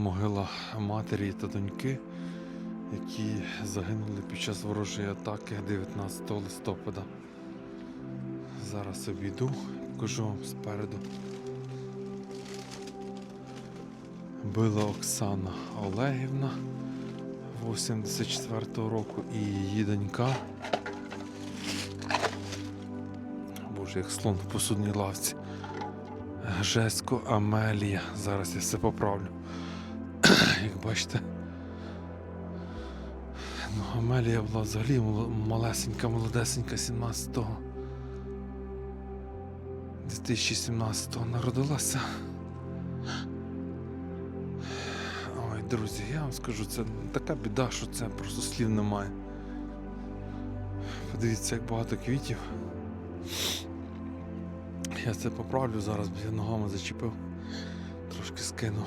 могила матері та доньки, які загинули під час ворожої атаки 19 листопада. Зараз обійду, покажу вам спереду. Била Оксана Олегівна 84-го року і її донька. Боже, як слон в посудній лавці. Жесько Амелія. Зараз я все поправлю. Як бачите. Ну, Амелія була взагалі малесенька, молодесенька 17-го. 2017-го народилася. Ой, друзі, я вам скажу, це така біда, що це просто слів немає. Подивіться, як багато квітів. Я це поправлю зараз, бо я ногами зачепив, трошки скинув.